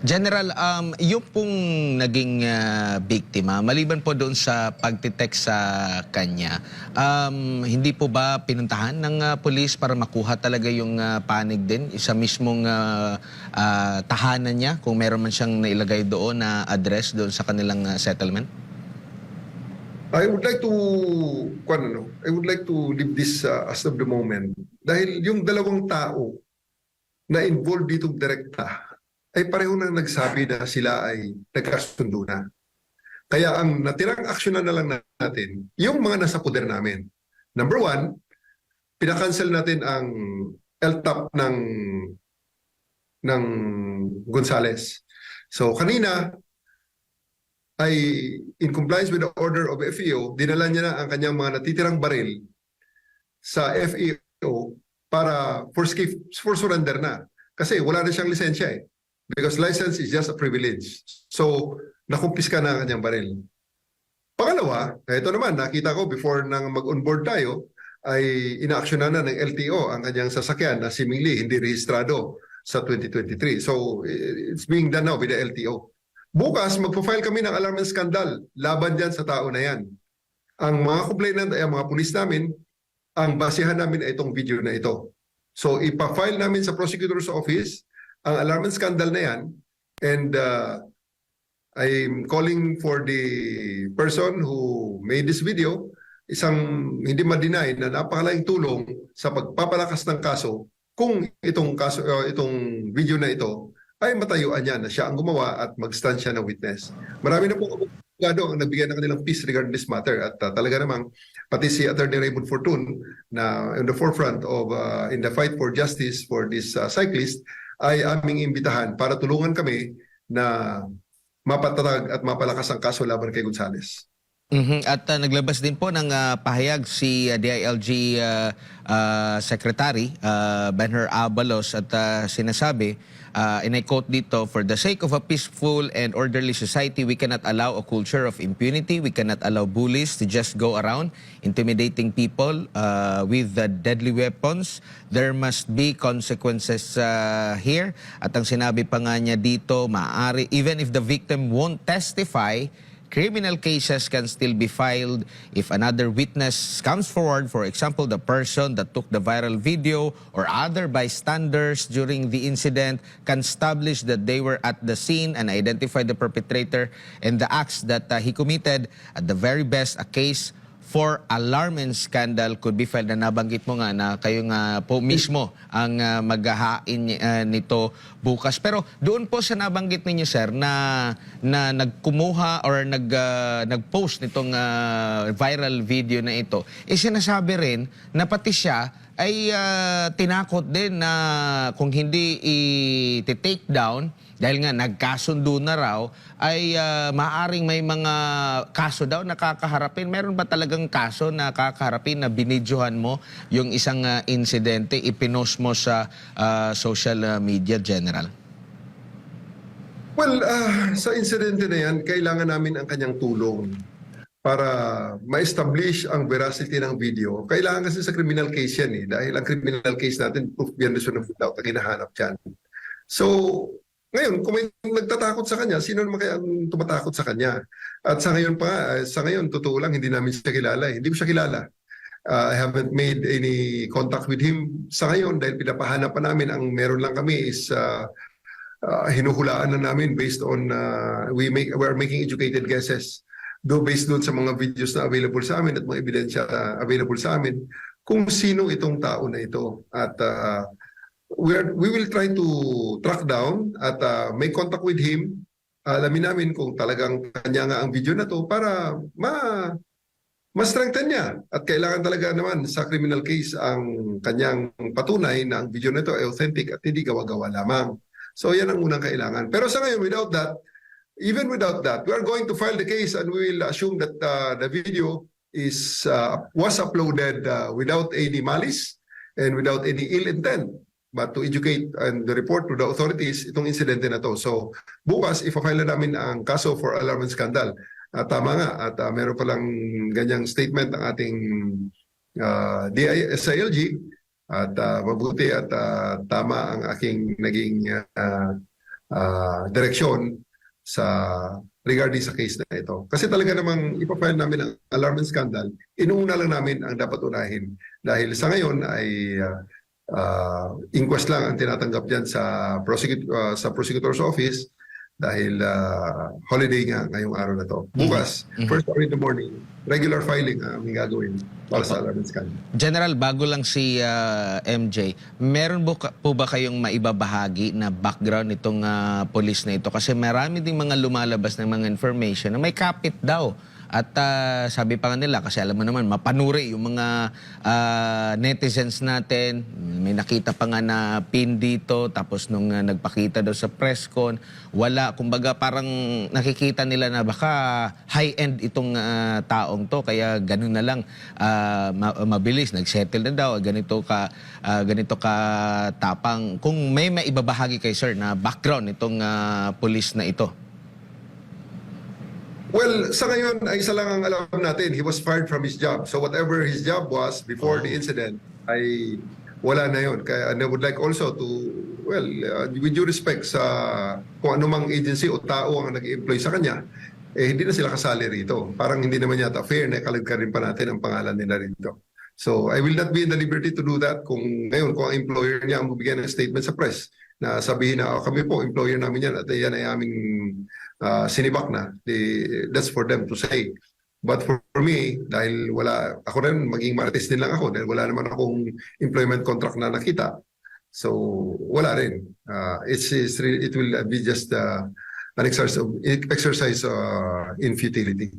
General, um, yung pong naging ah, biktima, maliban po doon sa pagtitext sa kanya, um, hindi po ba pinuntahan ng ah, polis para makuha talaga yung ah, panig din sa mismong ah, ah, tahanan niya kung meron man siyang nailagay doon na address doon sa kanilang ah, settlement? I would like to, ano, I would like to leave this uh, as of the moment. Dahil yung dalawang tao na involved ditong direkta ay pareho nang nagsabi na sila ay nagkasundo na. Kaya ang natirang aksyon na lang natin, yung mga nasa poder namin. Number one, pinakancel natin ang LTAP ng ng Gonzales. So kanina, ay in compliance with the order of FEO, dinala niya na ang kanyang mga natitirang baril sa FEO para for, for surrender na. Kasi wala na siyang lisensya eh. Because license is just a privilege. So, nakumpiska na ang kanyang baril. Pangalawa, ito naman, nakita ko before nang mag-onboard tayo, ay inaaksyonan na ng LTO ang kanyang sasakyan na seemingly hindi rehistrado sa 2023. So, it's being done now with the LTO. Bukas, magpo-file kami ng alarm and scandal laban dyan sa tao na yan. Ang mga complainant ay ang mga pulis namin, ang basihan namin ay itong video na ito. So, ipa-file namin sa prosecutor's office ang alarm and scandal na yan and uh, I'm calling for the person who made this video isang hindi ma-deny na napakalaking tulong sa pagpapalakas ng kaso kung itong kaso uh, itong video na ito ay matayuan niya na siya ang gumawa at mag-stand siya ng witness. Marami na pong abogado ang nagbigay ng kanilang peace regarding this matter at uh, talaga namang pati si Attorney Raymond Fortun na in the forefront of uh, in the fight for justice for this uh, cyclist ay aming imbitahan para tulungan kami na mapatatag at mapalakas ang kaso laban kay Gonzales. Mhm. At ah, naglabas din po ng ah, pahayag si ah, DILG ah, ah, Secretary ah, Benher Abalos at ah, sinasabi, ah, and I quote dito, For the sake of a peaceful and orderly society, we cannot allow a culture of impunity. We cannot allow bullies to just go around intimidating people ah, with the deadly weapons. There must be consequences ah, here. At ang sinabi pa nga niya dito, maaari, even if the victim won't testify, criminal cases can still be filed if another witness comes forward, for example, the person that took the viral video or other bystanders during the incident can establish that they were at the scene and identify the perpetrator and the acts that uh, he committed. At the very best, a case for alarm and scandal could be filed na nabanggit mo nga na kayo nga po mismo ang uh, maghahain uh, nito bukas. Pero doon po sa nabanggit ninyo sir na na nagkumuha or nag uh, nag-post nitong uh, viral video na ito, eh sinasabi rin na pati siya ay uh, tinakot din na kung hindi i-take down dahil nga nagkasundo na raw ay uh, maaring may mga kaso daw na kakaharapin. Meron ba talagang kaso na kakaharapin na binidyohan mo yung isang uh, insidente, ipinost mo sa uh, social uh, media general? Well, ah, sa insidente na yan, kailangan namin ang kanyang tulong para ma-establish ang veracity ng video. Kailangan kasi sa criminal case yan eh. Dahil ang criminal case natin, proof beyond reasonable doubt ang hinahanap dyan. So, ngayon, kung may nagtatakot sa kanya, sino naman kaya ang tumatakot sa kanya? At sa ngayon pa, ah, sa ngayon, totoo lang, hindi namin siya kilala. eh. Hindi ko siya kilala. Uh, I haven't made any contact with him sa ngayon dahil pinapahanap pa namin. Ang meron lang kami is uh, uh, hinuhulaan na namin based on, uh, we make, we're making educated guesses. Though based doon sa mga videos na available sa amin at mga ebidensya uh, available sa amin, kung sino itong tao na ito. At uh, we, are, we will try to track down at uh, make contact with him. Alamin namin kung talagang kanya nga ang video na to para ma ma-strengthen niya. At kailangan talaga naman sa criminal case ang kanyang patunay na ang video na ito ay authentic at hindi gawa-gawa lamang. So yan ang unang kailangan. Pero sa ngayon, without that, even without that, we are going to file the case and we will assume that uh, the video is uh, was uploaded uh, without any malice and without any ill intent but to educate and report to the authorities itong insidente na to. So bukas, ipa-file na namin ang kaso for alarm and scandal. At tama nga, at uh, meron palang ganyang statement ang ating uh, DISILG at uh, mabuti at uh, tama ang aking naging uh, ah, direksyon sa regarding sa case na ito. Kasi talaga namang ipapile namin ang alarm and scandal, inuuna lang namin ang dapat unahin. Dahil sa ngayon ay ah, ah, inquest lang ang tinatanggap diyan sa prosecute, ah, sa prosecutor's office dahil ah, holiday nga ngayong araw na to. Bukas, Mhm. first hour in the morning, regular filing ang aming gagawin para sa alarm and scandal. General, bago lang si ah, MJ, meron po, po ba kayong maibabahagi na background nitong ah, police na ito? Kasi marami ding mga lumalabas ng mga information na may kapit daw. At ah, sabi pa nga nila, kasi alam mo naman, mapanuri yung mga ah, netizens natin. May nakita pa nga na pin dito, tapos nung ah, nagpakita daw sa press con, wala. Kumbaga parang nakikita nila na baka high-end itong ah, taong to, kaya ganun na lang ma- mabilis, nagsettle na daw, ganito ka, ah, ganito ka tapang. Kung may maibabahagi kay sir na background itong ah, police na ito. Well, sa ngayon ay isa lang ang alam natin. He was fired from his job. So whatever his job was before the incident ay wala na yon. Kaya and I would like also to, well, uh, with due respect sa kung anumang agency o tao ang nag-employ sa kanya, eh hindi na sila kasali rito. Parang hindi naman yata fair na kalagka rin pa natin ang pangalan nila rito. So I will not be in the liberty to do that kung ngayon kung ang employer niya ang bibigyan ng statement sa press na sabihin na "Oh, kami po employer namin yan at yan ay aming uh, sinibak na. The, that's for them to say. But for, for me, dahil wala, ako rin maging marites din lang ako dahil wala naman akong employment contract na nakita. So, wala rin. Uh, it's, it's, re- it will be just uh, an exercise, of, exercise uh, in futility.